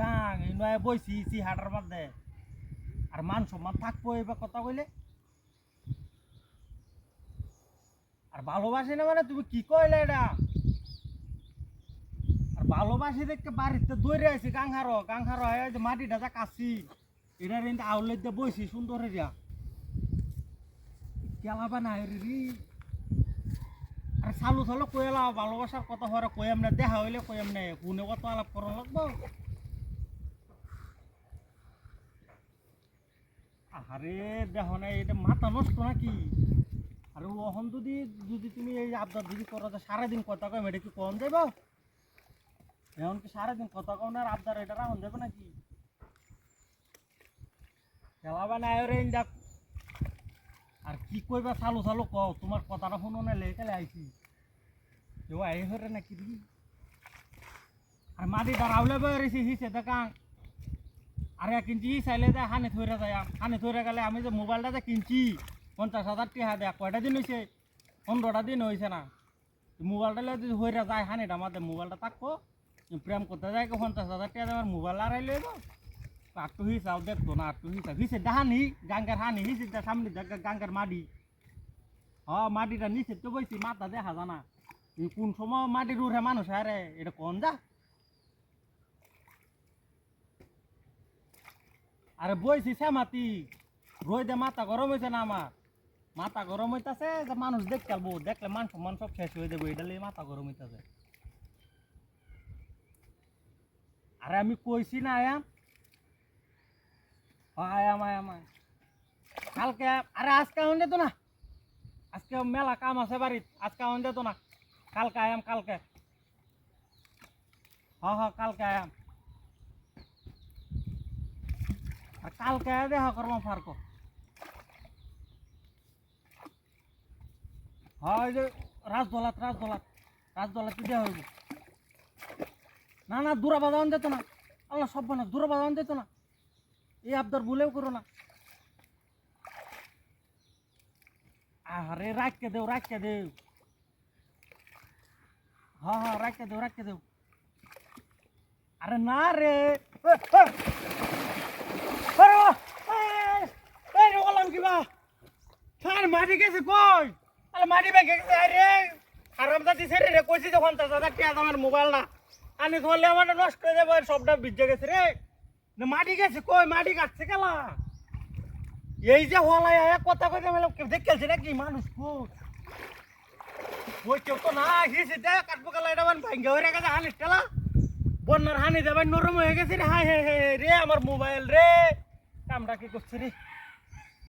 গাং, এই নয় বইছি সি হাটার মধ্যে। আর মান সম্মান থাকব এবার কথা কইলে। আর ভালোবাসি না মানে তুমি কি কইলে এটা? আর ভালোবাসি দেখতে বাড়িতে দৌড়ে আছি গাংহারো গাংহারো হয়ে যে মাটিটা যা কাছি এটা কিন্তু আউলে দিয়ে বইছি সুন্দর দিয়া কেলাবা না রে আর চালু চালু কই এলাও ভালোবাসার কথা হরে কই এমনে দেখা হইলে কই এমনে ফোনে কত আলাপ করা লাগবো? আরে দেখো না এটা মাথা নষ্ট নাকি? আর ওহন যদি যদি তুমি এই আবদার যদি করো যে সারাদিন কথা কয় এটা কি কম যাইব? এখন কি সারাদিন কথা কম আর আবদার এটা রাখুন যাবে নাকি? খেলাবা না রে দেখ। আর কি কইবা চালু চালু কও, তোমার কথাটা শুনো না লে কেলে আইছি। কেউ আই হরে নাকি আর মাটি দাঁড়াওলে বেরিয়েছি হিসে দেখাং। আর এক কিনছি চাইলে যে হানি থইরা যায় হানি থইরা গেলে আমি যে মোবাইলটা যে কিনছি, পঞ্চাশ হাজার টাকা দেয়া, কয়টা দিন হয়েছে পনেরোটা দিন হয়েছে না। মোবাইলটা যদি হইরা যায় হানিটা আমাদের মোবাইলটা থাকব প্রেম করতে যায় পঞ্চাশ হাজার টাকা আমার মোবাইল আড়াই লইব আটটু হিসাব দেখতো না আটটু হিসাব হিসে হানি গাঙ্গার হানি হিসে সামনে গাঙ্গার মাটি হ মাটিটা নিচে তো বইছি মাথা দেখা জানা। কোন সময় মাটির উঠে মানুষ আরে এটা কোন যা। আরে বইছি শ্যামাতি রই দে মাথা গরম হয়েছে না আমার। মাথা গরম হইতাছে যে মানুষ দেখতে পারব দেখলে মান সম্মান সব শেষ হয়ে যাব এটা লিয়ে মাথা গরম হইতাছে। আরে আমি কইছি না আয়াম হ, আয়াম আয়াম আয়াম। কালকে আরে আজকে হন যেত না। আজকে মেলা কাম আছে বাড়িত আজকে হন যেত না। কালকে আয়াম কালকে। হ হ কালকে আয়াম আর কালকে দেখা করব ফার্ক হয় যে রাজদোলাত রাজদোলাত রাজদোলাত দেওয়া হইব? না না দূরা বাজান যেত না। আল্লাহ সব না দূরা বাজান যেত না। এই আবদার ভুলেও করো না। আরে রাখকে দেও রাখকে দেও। হ্যাঁ হ্যাঁ রাখকে দেও রাখকে দেও। আরে না রে। আরে ও, এই, এই রে বললাম কি বা স্যার মাটি গেছে কই আরে মাটি ব্যাগ গেছে আরে হারাম দাদি ছেড়ে রে কইছি যখন তার দাদা কে আমার মোবাইল না আনি ধরলে আমার নষ্ট হয়ে যাবে সবটা ভিজে গেছে রে না মাটি গেছে কই মাটি কাটছে গেলা এই যে হলাই এক কথা কইতে মেলে কেউ দেখেছে নাকি মানুষ খুব ওই কেউ তো না গেছে দেখ কাটবো গেলা এটা মানে ভাঙ্গে হয়ে গেছে হানি টেলা বন্যার হানি দেবেন নরম হয়ে গেছে রে হাই হে হে রে আমার মোবাইল রে কামটা কি করছি রে?